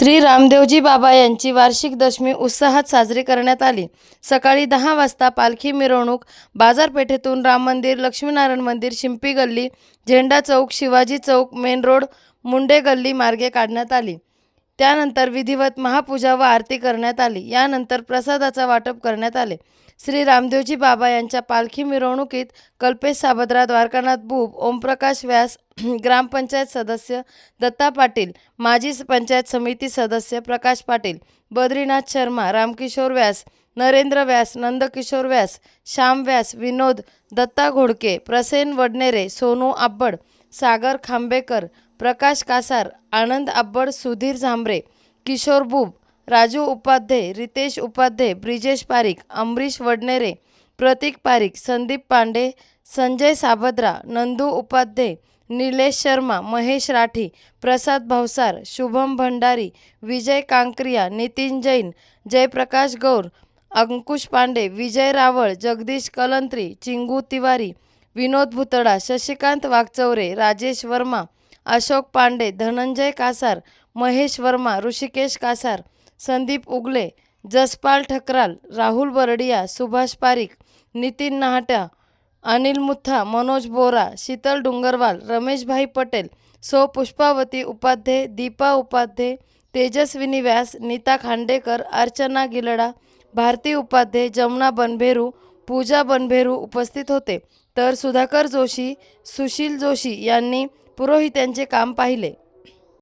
श्री रामदेवजी बाबा यांची वार्षिक दशमी उत्साहात साजरी करण्यात आली. सकाळी दहा वाजता पालखी मिरवणूक बाजारपेठेतून राम मंदिर लक्ष्मीनारायण मंदिर शिंपी गल्ली झेंडा चौक शिवाजी चौक मेन रोड मुंडे गल्ली मार्गे काढण्यात आली. त्यानंतर विधिवत महापूजा व आरती करण्यात आली. यानंतर प्रसादाचा वाटप करण्यात आले. श्री रामदेवजी बाबा यांच्या पालखी मिरवणुकीत कल्पेश साबद्रा द्वारकानाथ बुब ओमप्रकाश व्यास ग्रामपंचायत सदस्य दत्ता पाटील माजी पंचायत समिती सदस्य प्रकाश पाटील बद्रीनाथ शर्मा रामकिशोर व्यास नरेंद्र व्यास नंदकिशोर व्यास श्याम व्यास विनोद दत्ता घोडके प्रसेन वडनेरे सोनू आब्बड सागर खांबेकर प्रकाश कासार आनंद आब्बड सुधीर झांबरे किशोर बुब राजू उपाध्ये रितेश उपाध्ये ब्रिजेश पारिक अमरीश वडनेरे प्रतीक पारिक संदीप पांडे संजय साबद्रा नंदू उपाध्ये निलेश शर्मा महेश राठी प्रसाद भावसार शुभम भंडारी विजय कांक्रिया नितीन जैन जयप्रकाश गौर अंकुश पांडे विजय रावळ जगदीश कलंत्री चिंगू तिवारी विनोद भुतडा शशिकांत वागचौरे राजेश वर्मा अशोक पांडे धनंजय कासार महेश वर्मा ऋषिकेश कासार संदीप उगले जसपाल ठकराल राहुल बरडिया सुभाष पारिक नितीन नाहटा अनिल मुथा मनोज बोरा शीतल डुंगरवाल रमेशभाई पटेल सो पुष्पावती उपाध्ये दीपा उपाध्ये तेजस्विनी व्यास नीता खांडेकर अर्चना गिलडा भारती उपाध्ये जमुना बनभेरू पूजा बनभेरू उपस्थित होते. तर सुधाकर जोशी सुशील जोशी यांनी पुरोहित्यांचे काम पाहिले.